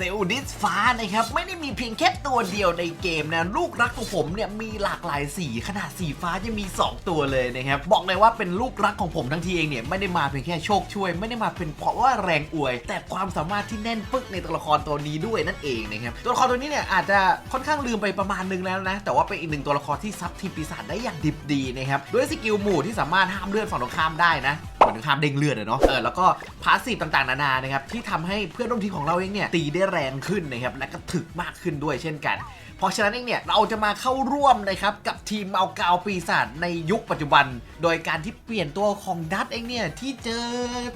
เซลดิสฟ้านะครับ ไม่ได้มีเพียงแค่ตัวเดียวในเกมนะ ลูกรักของผมเนี่ยมีหลากหลายสี ขนาดสีฟ้ายังมี 2 ตัวเลยนะครับ บอกเลยว่าเป็นลูกรักของผมทั้งทีเองเนี่ย ไม่ได้มาเพียงแค่โชคช่วย ไม่ได้มาเป็นเพราะว่าแรงอวย แต่ความสามารถที่แน่นปึกในตัวละครตัวนี้ด้วยนั่นเองนะครับ ตัวละครตัวนี้เนี่ยอาจจะค่อนข้างลืมไปประมาณนึงแล้วนะ แต่ว่าเป็นอีกหนึ่งตัวละครที่ซับทีมปีศาจได้อย่างดิบดีนะครับด้วยสกิลหมู่ที่สามารถห้ามเลือดฝั่งตรงข้ามได้นะ เหมือนข้ามเด้งเลือดอะเนาะเออแล้วก็พาสซีฟต่างๆนานานะครับที่ทำให้เพื่อนร่วมทีมของเราเองเนี่ยตีได้แรงขึ้นนะครับและก็ถึกมากขึ้นด้วยเช่นกัน เพราะฉะนั้นเองเนี่ยเราจะมาเข้าร่วมนะครับกับทีมเอากาวปีศาจในยุคปัจจุบัน โดยการที่เปลี่ยนตัวของดัตเองเนี่ยที่เจอ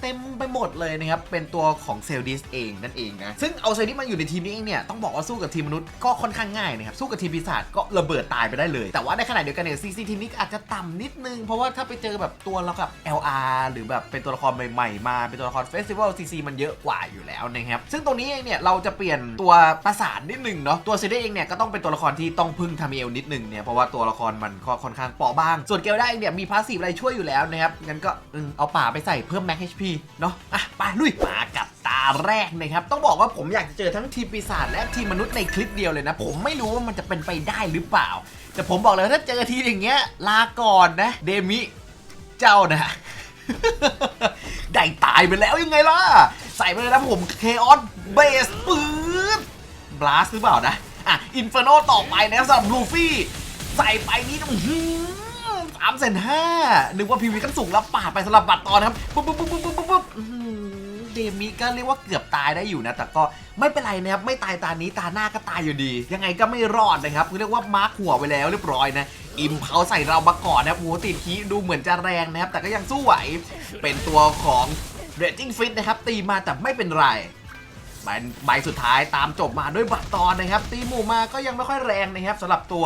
เต็มไปหมดเลยนะครับเป็นตัวของเซลดิสเองนั่นเองนะซึ่งเอาเซลดิสมาอยู่ในทีมนี้เองเนี่ยต้องบอกว่าสู้กับทีมมนุษย์ก็ค่อนข้างง่ายนะครับสู้กับทีมปีศาจก็ระเบิดตายไปได้เลย แต่ว่าในขณะเดียวกันเนี่ยซีซีทีมนี้อาจจะต่ำนิดนึงเพราะว่าถ้าไปเจอแบบตัวเรากับ LR หรือแบบเป็นตัวละครใหม่ๆมาเป็นตัวละครเฟสติวัลซีซีมันเยอะกว่าอยู่แล้วนะครับซึ่งตรงนี้เองเนี่ยเราจะเปลี่ยนตัวประสานนิดนึงเนาะตัวเซเดเองเนี่ยก็ต้องเป็นตัวละครที่ต้องพึ่งทามิเอลนิดนึงเนี่ยเพราะว่าตัวละครมันก็ค่อนข้างเปราะบาง ส่วนเกลได้เองเนี่ยมีพาสซีฟอะไรช่วยอยู่แล้วนะครับงั้นก็อเอาป่าไปใส่เพิ่มแม็ก HP เนาะอะไปลุยมากับตาแรกนะครับต้องบอกว่าผมอยากจะเจอทั้งทีมปีศาจและทีมมนุษย์ในคลิปเดียวเลยนะผมไม่รู้ว่ามันจะเป็นไปได้หรือเปล่า แต่ผมบอกเลยถ้าเจอทีอย่างเงี้ยลาก่อนนะเดมิเจ้านะ ได้ตายไปแล้วยังไงล่ะ ใส่ไปเลยนะผมเคออนเบสปืนบลัสหรือเปล่านะ อะ อินเฟอร์โนต่อไปนะสำหรับลูฟี่ ใส่ไปนี่สามเซนห้านึกว่าพีวีกันสูงแล้วปาดไปสำหรับบัตรตอนนะครับปุ๊บปุ๊บปุ๊บปุ๊บปุ๊บปุ๊บเดมิก็เรียกว่าเกือบตายได้อยู่นะ แต่ก็ไม่เป็นไรนะครับ ไม่ตายตานี้ตาหน้าก็ตายอยู่ดี ยังไงก็ไม่รอดนะครับเรียกว่ามาร์คหัวไว้แล้วเรียบร้อยนะ อิมเขาใส่เรามาก่อนนะครับโอ้โหติดคีดูเหมือนจะแรงนะครับ แต่ก็ยังสู้ไหว เป็นตัวของเร g จิ้งฟิตนะครับ ตีมาแต่ไม่เป็นไรใบใบสุดท้ายตามจบมาด้วยบัตรตอนนะครับ ตีหมู่มาก็ยังไม่ค่อยแรงนะครับสำหรับตัว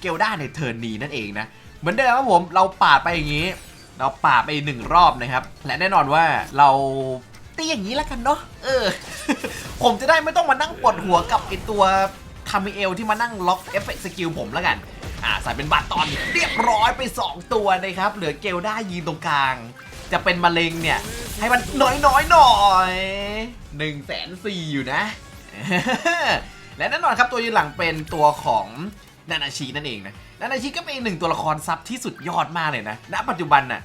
เกลด้าในเทิร์นนี้นั่นเองนะ เหมือนเดิมครับผมเราปาดไปอย่างนี้ เราปาดไปหนึ่งรอบนะครับ และแน่นอนว่าเราตีอย่างนี้แล้วกันเนาะเออ ผมจะได้ไม่ต้องมานั่งปวดหัวกับไอตัวคามิเอลที่มานั่งล็อกเอฟเฟกต์สกิลผมแล้วกัน อ่าใส่เป็นบัตรตอนเรียบร้อยไป 2 ตัวนะครับ เหลือเกลด้ายืนตรงกลาง จะเป็นมะเร็งเนี่ย ให้มันน้อยน้อยๆหน่อย1นึ่งแสนสี่อยู่นะ และแน่นอนครับตัวยืนหลังเป็นตัวของนานาชินั่นเองนะนานาชิก็เป็นอีกหนึ่งตัวละครซับที่สุดยอดมากเลยนะณปัจจุบันน่ะ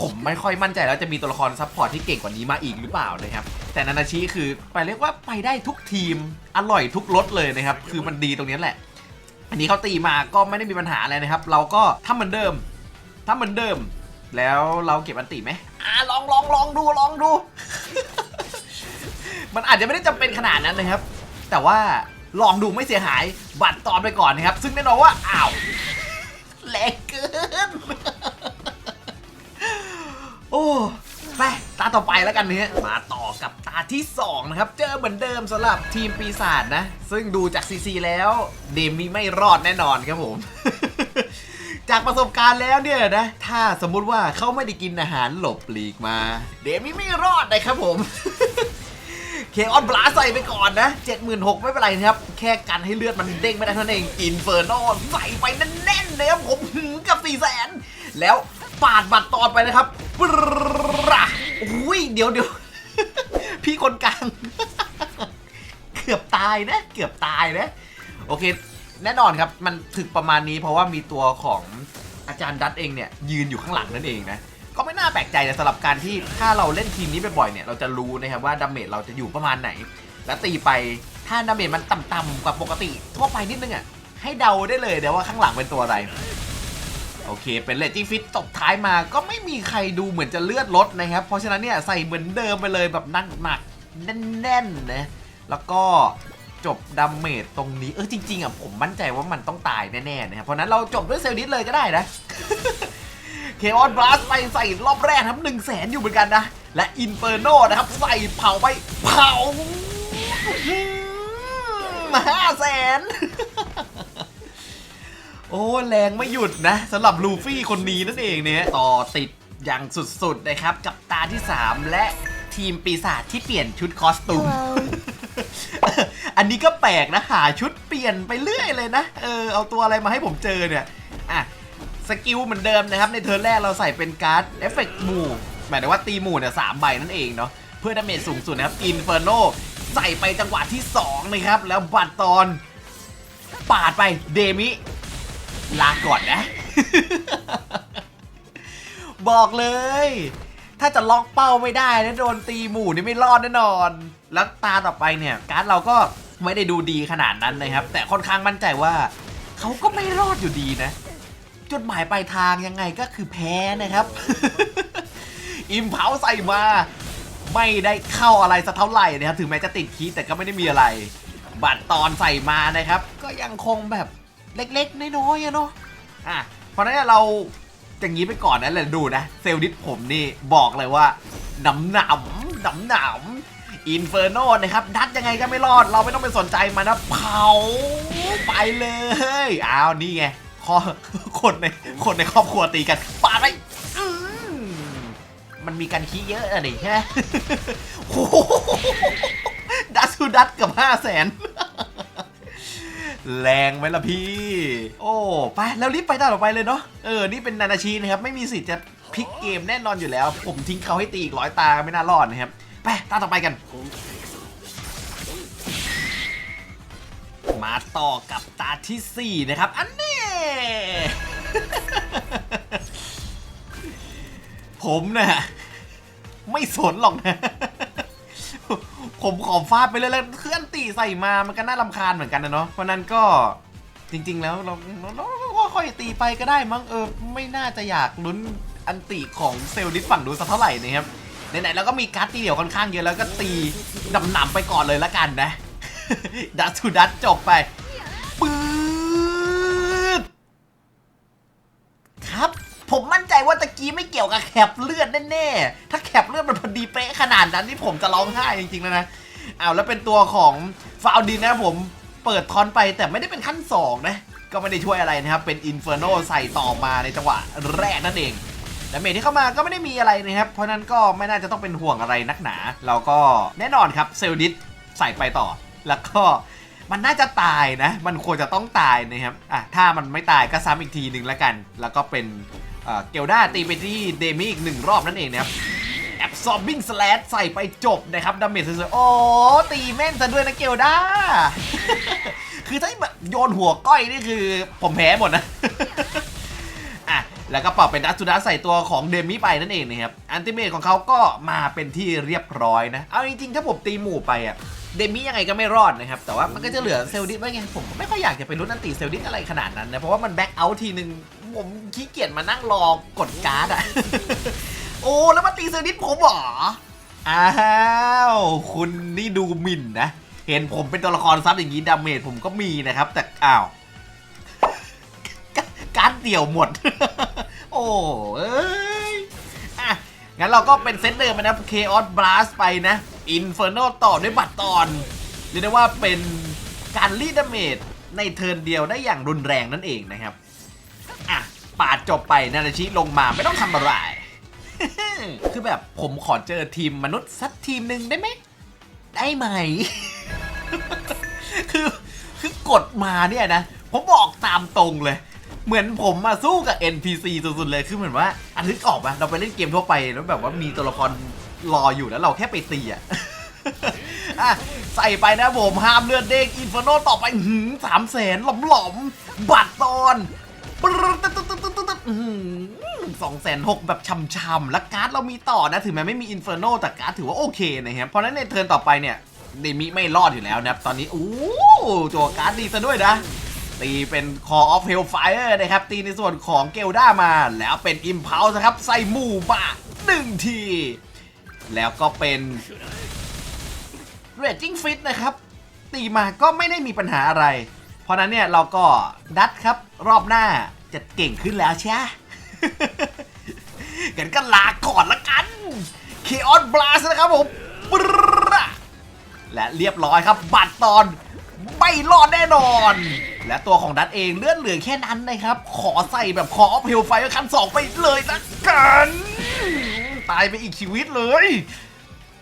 ผมไม่ค่อยมั่นใจแล้วจะมีตัวละครซับพอร์ตที่เก่งกว่านี้มาอีกหรือเปล่านะครับ แต่นานาชิคือไปเรียกว่าไปได้ทุกทีมอร่อยทุกรสเลยนะครับ คือมันดีตรงนี้แหละ อันนี้เขาตีมาก็ไม่ได้มีปัญหาอะไรนะครับ เราก็ทำเหมือนเดิมทำเหมือนเดิม แล้วเราเก็บอันติไหมอ่าลองลองลองดูลองดู มันอาจจะไม่ได้จำเป็นขนาดนั้นนะครับ แต่ว่าลองดูไม่เสียหายบัตรตอนไปก่อนนะครับ ซึ่งแน่นอนว่าอ้าวแรงเกิน โอ้ ไปตาต่อไปแล้วกันเนี่ยมาต่อกับตาที่ 2 นะครับ เจอเหมือนเดิมสำหรับทีมปีศาจนะ ซึ่งดูจากซีซีแล้วเดมี่ไม่รอดแน่นอนครับผม จากประสบการณ์แล้วเนี่ยนะ ถ้าสมมุติว่าเขาไม่ได้กินอาหารหลบหลีกมา เดมี่ไม่รอดเลยครับผมเคออนบลาใส่ไปก่อนนะ 76,000 ไม่เป็นไรนะครับ แค่กันให้เลือดมันเด้งไม่ได้เท่านั้นเองอินเฟอร์โนใส่ไปแน่นๆเลยครับผมกับ4 0 0แสนแล้วปาดบัตรตอนไปนะครับปรึ๊ะ อุ้ยเดี๋ยวเดี๋ยวพี่คนกลาง เกือบตายนะ เกือบตายนะ โอเค แน่นอนครับ มันถึกประมาณนี้เพราะว่ามีตัวของอาจารย์ดัตเองเนี่ย ยืนอยู่ข้างหลังนั่นเองนะ ก็ไม่น่าแปลกใจนะสำหรับการที่ถ้าเราเล่นทีมนี้บ่อยๆเนี่ย เราจะรู้นะครับว่าดาเมจเราจะอยู่ประมาณไหน แล้วตีไปถ้าดาเมจมันต่ำๆกว่าปกติทั่วไปนิดนึงอะให้เดาได้เลยเดี๋ยวว่าข้างหลังเป็นตัวอะไร โอเค เป็นเลจิฟิตตบท้ายมาก็ไม่มีใครดูเหมือนจะเลือดลดนะครับ เพราะฉะนั้นเนี่ยใส่เหมือนเดิมไปเลยแบบนั่งหนักแน่นๆนะแล้วก็จบดาเมจตรงนี้ เออจริงๆอะผมมั่นใจว่ามันต้องตายแน่ๆนะครับเพราะนั้นเราจบด้วยเซลล์ดิสเลยก็ได้นะเคออนบลัสไปใส่รอบแรกครับหนึ่งแสนอยู่เหมือนกันนะ และอินเฟอร์โนนะครับ ใส่เผาไปเผาห้าแสน โอ้แรงไม่หยุดนะสำหรับลูฟี่คนนี้นั่นเองเนี่ยต่อติดอย่างสุดๆนะครับ กับตาที่ 3 และทีมปีศาจที่เปลี่ยนชุดคอสตูม อันนี้ก็แปลกนะหาชุดเปลี่ยนไปเรื่อยเลยนะ เออเอาตัวอะไรมาให้ผมเจอเนี่ย อะ สกิลเหมือนเดิมนะครับ ในเทิร์นแรกเราใส่เป็นการ์ดเอฟเฟกต์หมู่หมายถึงว่าตีหมู่เนี่ยสามใบนั่นเองเนาะเพื่อดาเมจสูงสุดนะครับอินเฟอร์โนใส่ไปจังหวะที่สองนะครับ แล้วบัตรตอนปาดไปเดมิ ลาก่อนนะ บอกเลย ถ้าจะล็อกเป้าไม่ได้นะโดนตีหมู่นี่ไม่รอดแน่นอน แล้วตาต่อไปเนี่ย การ์ดเราก็ไม่ได้ดูดีขนาดนั้นนะครับ แต่ค่อนข้างมั่นใจว่า เขาก็ไม่รอดอยู่ดีนะ จุดหมายปลายทางยังไงก็คือแพ้นะครับ อิมเพาใส่มา ไม่ได้เข้าอะไรสักเท่าไหร่นะครับ ถึงแม้จะติดคีแต่ก็ไม่ได้มีอะไร บัตรตอนใส่มานะครับ ก็ยังคงแบบ เล็กๆ น้อยๆอะเนาะอะเพราะฉะนั้นเราอย่างนี้ไปก่อนนะเลยดูนะ เซลล์ดิสผมนี่บอกเลยว่าหนำหนำหนำหนำอินเฟอร์โนนะครับดัดยังไงก็ไม่รอด เราไม่ต้องไปสนใจมันนะเผาไปเลยอ้าวนี่ไงข้อคนในคนในครอบครัวตีกันปาไปมันมีการขี้เยอะอะดิใช่ไหมดัดสูดัดกับห้าแสน แรงไหมล่ะพี่ โอ้ไปแล้วรีบไปตาต่อไปเลยเนาะเออนี่เป็นนานาชีนะครับ ไม่มีสิทธิ์จะพลิกเกมแน่นอนอยู่แล้ว ผมทิ้งเขาให้ตีอีกร้อยตาไม่น่ารอดนะครับ ไปตาต่อไปกัน มาต่อกับตาที่ 4 นะครับ อันนี้ผมนะ่ะไม่สนหรอกนะ ผมขอฟาดไปเลยแล้วเคลื่อน ใส่มามันก็น่ารำคาญเหมือนกันนะเนาะเพราะนั้นก็จริง ๆ แล้วเราเราเราค่อยตีไปก็ได้มั้งเออไม่น่าจะอยากลุ้นอันติของเซลล์ดิสฝั่งดูสักเท่าไหร่นะครับไหนๆเราก็มีการ์ดตีเดี่ยวค่อนข้างเยอะแล้วก็ตีหนำๆไปก่อนเลยละกันนะ ดัตทูดัตจบไปปื๊ดครับ ผมมั่นใจว่าตะกี้ไม่เกี่ยวกับแคปเลือดแน่ๆ ถ้าแคปเลือดมันพอดีเป๊ะขนาดนั้นที่ผมจะร้องไห้จริงๆแล้วนะ อ้าวแล้วเป็นตัวของฟาวดินนะผมเปิดทอนไปแต่ไม่ได้เป็นขั้น 2 นะ ก็ไม่ได้ช่วยอะไรนะครับ เป็นอินเฟอร์โนใส่ต่อมาในจังหวะแรกนั่นเองแต่เมทที่เข้ามาก็ไม่ได้มีอะไรนะครับ เพราะนั้นก็ไม่น่าจะต้องเป็นห่วงอะไรนักหนา เราก็แน่นอนครับเซลดิสใส่ไปต่อ แล้วก็มันน่าจะตายนะ มันควรจะต้องตายนะครับ อะ ถ้ามันไม่ตายก็ซ้ำอีกทีหนึ่งแล้วกัน แล้วก็เป็นเอ่อเกลด้าตีไปที่เดมี่อีกหนึ่งรอบนั่นเองนะครับ absorbing slash ใส่ไปจบนะครับดาเมจสวยๆโอ้ตีแม่นซะด้วยนะเกลด้า คือถ้าแบบโยนหัวก้อยนี่คือผมแพ้หมดนะอะแล้วก็ปรับเป็นดัตสุดาใส่ตัวของเดมี่ไปนั่นเองนะครับอันติเมตของเขาก็มาเป็นที่เรียบร้อยนะ เอาจริงๆ ถ้าผมตีหมู่ไปอะเดมี่ยังไงก็ไม่รอดนะครับ แต่ว่ามันก็จะเหลือเซลดิสไว้ไงผมไม่ค่อยอยากจะไปรุ้นอันติเซลดิสอะไรขนาดนั้นนะ เพราะว่ามันแบ็กเอาท์ทีนึง ผมขี้เกียจมานั่งรอกดการ์ดอะ โอ้แล้วมาตีเซลดิสผมเหรอ อ้าวคุณนี่ดูหมิ่นนะ เห็นผมเป็นตัวละครซับอย่างนี้ดาเมจผมก็มีนะครับ แต่อ้าวการเดี่ยวหมด โอ้เอ้ยอะงั้นเราก็เป็นเซตเดิมนะ Chaos Blast ไปนะ Inferno ต่อด้วยบัตรตอนเรียกได้ว่าเป็นการรีดดาเมจในเทิร์นเดียวได้อย่างรุนแรงนั่นเองนะครับ อะปาดจบไปนานาชิลงมาไม่ต้องทำอะไร คือแบบผมขอเจอทีมมนุษย์สักทีมหนึ่งได้ไหม ได้ไหม คือคือกดมาเนี่ยนะ ผมบอกตามตรงเลย เหมือนผมมาสู้กับ NPC สุดๆเลย คือเหมือนว่าอันนึกออกปะเราไปเล่นเกมทั่วไปแล้วแบบว่ามีตัวละครรออยู่แล้วเราแค่ไปตีอะอะใส่ไปนะผมห้ามเลือดเด้งอินฟโนต่อไปหืมสามแสนหลอมหลอมๆบัตรตอน สองแสนหกแบบช่ำๆแล้วการ์ดเรามีต่อนะ ถึงแม้ไม่มีอินเฟอร์โนแต่การ์ดถือว่าโอเคนะครับเพราะฉะนั้นในเทิร์นต่อไปเนี่ยเดมิไม่รอดอยู่แล้วนะครับ ตอนนี้อู้จัวการ์ดดีซะด้วยนะ ตีเป็น Call of Hellfire นะครับ ตีในส่วนของเกลด้ามาแล้วเป็น Impulse นะครับ ใส่หมู่มาหนึ่งที แล้วก็เป็น Raging Fit นะครับ ตีมาก็ไม่ได้มีปัญหาอะไร เพราะนั้นเนี่ยเราก็ดัดครับรอบหน้าจะเก่งขึ้นแล้วใช่กันก็ลาก่อนละกัน Chaos Blast นะครับผมปรึ๊ดและเรียบร้อยครับบัตรตอนไม่รอดแน่นอน และตัวของดัตเองเลื่อนเหลือแค่นั้นนะครับ ขอใส่แบบขอเพลไฟคันสองไปเลยนะกัน ตายไปอีกชีวิตเลย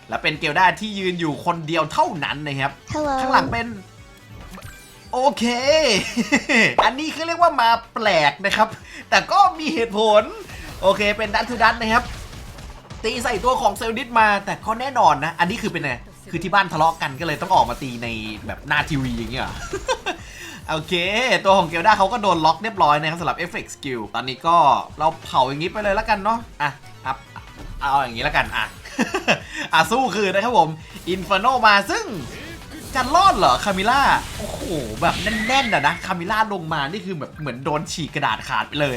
และเป็นเกลด้าที่ยืนอยู่คนเดียวเท่านั้นนะครับ Hello ข้างหลังเป็น โอเค อันนี้คือเรียกว่ามาแปลกนะครับ แต่ก็มีเหตุผล โอเค เป็นดัตทูดัตนะครับ ตีใส่ตัวของเซลดิสมา แต่ก็แน่นอนนะ อันนี้คือเป็นไง คือที่บ้านทะเลาะกันก็เลยต้องออกมาตีในแบบหน้าทีวีอย่างเงี้ยโอเค ตัวของเกลด้าเขาก็โดนล็อกเรียบร้อยนะครับสำหรับ Effect Skill ตอนนี้ก็เราเผาอย่างนี้ไปเลยแล้วกันเนาะ อะครับ เอาอย่างนี้แล้วกัน อะ อะสู้คือนะครับผม Inferno มาซึ่ง จะรอดเหรอคามิล่าโอ้โหแบบแน่นๆอะนะคามิล่าลงมานี่คือแบบเหมือนโดนฉีกกระดาษขาดไปเลย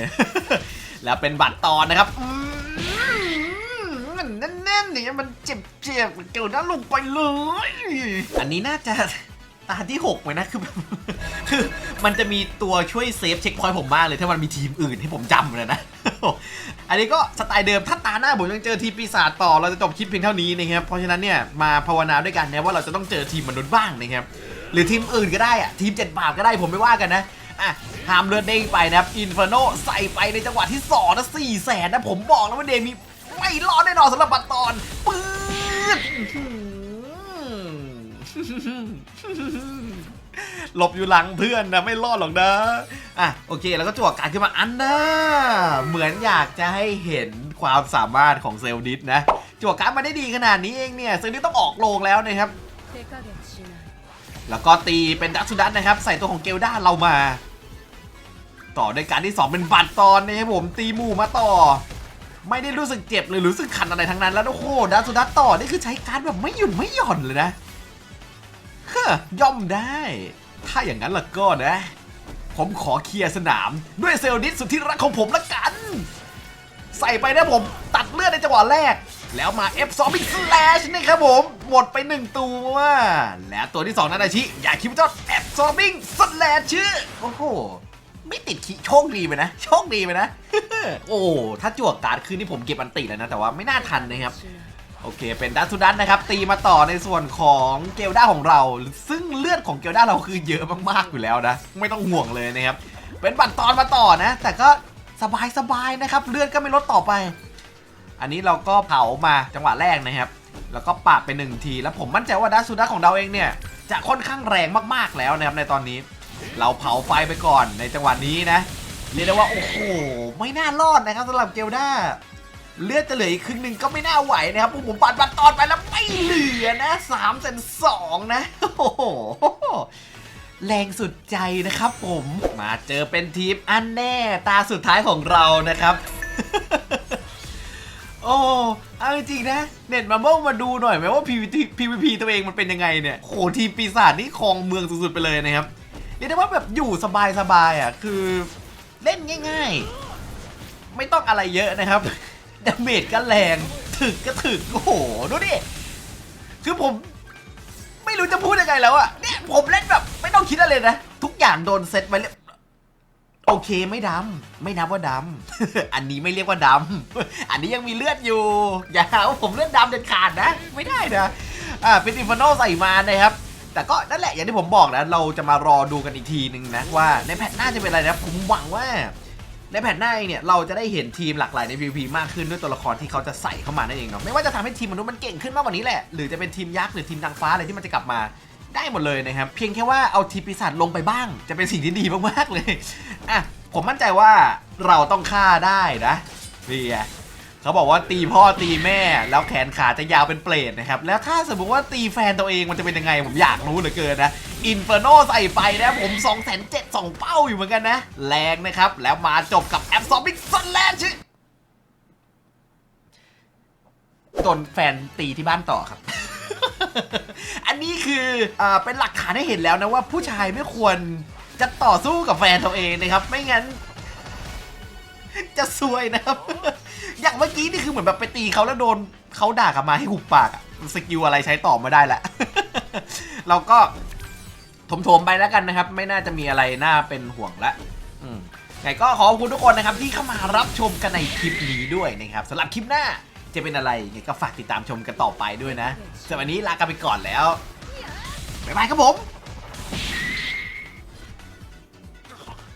แล้วเป็นบัตรตอนนะครับอืมมันแน่นๆเนี่ยมันเจ็บๆเกี่ยวหน้าลงไปเลย อันนี้น่าจะตาที่6ไหมนะคือแบบคือมันจะมีตัวช่วยเซฟเช็คพอยต์ผมมากเลย ถ้ามันมีทีมอื่นให้ผมจำเลยนะ อันนี้ก็สไตล์เดิมถ้าตาหน้าผมยังเจอทีปีศาจต่อเราจะจบคลิปเพียงเท่านี้นะครับเพราะฉะนั้นเนี่ยมาภาวนาด้วยกันนะว่าเราจะต้องเจอทีมมนุษย์บ้างนะครับหรือทีมอื่นก็ได้อะทีมเจ็ดบาทก็ได้ผมไม่ว่ากันนะอะหามเลือดเด้งไปนะครับอินฟ r โนใส่ไปในจังหวะที่2นะสี่แสนนะผมบอกแล้วว่าเดมีไม่รอดแน่นอนสำหรับบัตรตอนปื๊ด หลบอยู่หลังเพื่อนนะไม่รอดหรอกนะอะโอเค แล้วก็จั่วการขึ้นมาอันนะเหมือนอยากจะให้เห็นความสามารถของเซลดิสนะจั่วการมาได้ดีขนาดนี้เองเนี่ยเซลดิสต้องออกโรงแล้วนะครับ แล้วก็ตีเป็นดักสุดัสนะครับ ใส่ตัวของเกลด้าเรามา ต่อในการที่ 2 เป็นบัตรตอนนะครับผมตีหมู่มาต่อไม่ได้รู้สึกเจ็บเลยหรู้สึกขันอะไรทั้งนั้นแล้วโอ้โหดาสุดัสต่อ นี่คือใช้การแบบไม่หยุดไม่หย่อนเลยนะ ย่อมได้ ถ้าอย่างนั้นล่ะก็นะ ผมขอเคลียร์สนามด้วยเซลดิสสุดที่รักของผมละกัน ใส่ไปนะผม ตัดเลือดในจังหวะแรก แล้วมาเอ F2 อีกสแลชนี่ครับผม หมดไป 1 ตัว และตัวที่ 2 นั้นอาชิ อยากคิดว่าจะเอฟ F2 บิงสแลชชื่อโอ้โหไม่ติดขีโชคดีไปนะ โชคดีไปนะ โอ้ถ้าจวกการ์ดคืนที่ผมเก็บอันติแล้วนะ แต่ว่าไม่น่าทันนะครับ โอเค เป็นดันสุดันนะครับ ตีมาต่อในส่วนของเกลด้าของเรา ซึ่งเลือดของเกลด้าเราคือเยอะมากๆอยู่แล้วนะ ไม่ต้องห่วงเลยนะครับ เป็นบัตรตอนมาต่อนะ แต่ก็สบายๆนะครับ เลือดก็ไม่ลดต่อไป อันนี้เราก็เผามาจังหวะแรกนะครับ แล้วก็ปาดไปหนึ่งที แล้วผมมั่นใจว่าดันสุดันของเราเองเนี่ย จะค่อนข้างแรงมากๆแล้วนะครับในตอนนี้ เราเผาไฟไปก่อนในจังหวะนี้นะ เรียกได้ว่าโอ้โห ไม่น่ารอดนะครับสำหรับเกลด้า เลือดจะเหลืออีกครึ่งหนึ่งก็ไม่น่าไหวนะครับผมปัดบัตรตอนไปแล้วไม่เหลือนะสามเซนสองนะโอ้โหแรงสุดใจนะครับผมมาเจอเป็นทีมอันแน่ตาสุดท้ายของเรานะครับ โอ้เอาจริงนะ เน็ตมาเบิลมาดูหน่อยไหมว่า PVP PVP ตัวเองมันเป็นยังไงเนี่ยโหทีมปีศาจนี่ครองเมืองสุดๆไปเลยนะครับเรียกได้ว่าแบบอยู่สบายๆอะคือเล่นง่าย ๆ ไม่ต้องอะไรเยอะนะครับ ดาเมจก็แรง ถึกก็ถึก โอ้โห ดูดิ คือผม ไม่รู้จะพูดยังไงแล้วอะเนี่ยผมเล่นแบบ ไม่ต้องคิดอะไรเลยนะ ทุกอย่างโดนเซตไว้เรียบโอเคไม่ดำ ไม่นับว่าดำ อันนี้ไม่เรียกว่าดำ อันนี้ยังมีเลือดอยู่ อย่าหาว่าผมเลือดดำเด็ดขาดนะ ไม่ได้นะ อ่าเป็นอินฟโนใส่มานะครับ แต่ก็นั่นแหละอย่างที่ผมบอกนะ เราจะมารอดูกันอีกทีหนึ่งนะว่าในแพทหน้าจะเป็นอะไรนะ ผมหวังว่า ในแผ่นหน้าเองเนี่ยเราจะได้เห็นทีมหลากหลายใน PVP มากขึ้นด้วยตัวละครที่เขาจะใส่เข้ามานั่นเองเนาะไม่ว่าจะทำให้ทีมมนุษย์มันเก่งขึ้นมากกว่านี้แหละ หรือจะเป็นทีมยักษ์หรือทีมนางฟ้าอะไรที่มันจะกลับมาได้หมดเลยนะครับ เพียงแค่ว่าเอาทีมปีศาจลงไปบ้าง จะเป็นสิ่งที่ดีมากๆเลยอะผมมั่นใจว่าเราต้องฆ่าได้นะนี่ไงเขาบอกว่าตีพ่อตีแม่แล้วแขนขาจะยาวเป็นเปรตนะครับแล้วถ้าสมมติว่าตีแฟนตัวเองมันจะเป็นยังไงผมอยากรู้เหลือเกินนะ อินเฟอร์โนใส่ไปนะผม2 7 0 0 0 2เป้าอยู่เหมือนกันนะ แรงนะครับ แล้วมาจบกับแอปซอมบิกซันแลนด์ชื่อโดนแฟนตีที่บ้านต่อครับ อันนี้คืออเป็นหลักฐานให้เห็นแล้วนะว่าผู้ชายไม่ควรจะต่อสู้กับแฟนตัวเองนะครับ ไม่งั้น จะซวยนะครับ อย่างเมื่อกี้นี่คือเหมือนแบบไปตีเขาแล้วโดนเขาด่ากลับมาให้หุบปากสกิลอะไรใช้ต่อไม่ได้ละเราก็ ถมๆไปแล้วกันนะครับ ไม่น่าจะมีอะไรน่าเป็นห่วงละอืมไงก็ขอบคุณทุกคนนะครับที่เข้ามารับชมกันในคลิปนี้ด้วยนะครับสำหรับคลิปหน้าจะเป็นอะไรไงก็ฝากติดตามชมกันต่อไปด้วยนะสำหรับวันนี้ลากันไปก่อนแล้วบ๊ายบายครับผม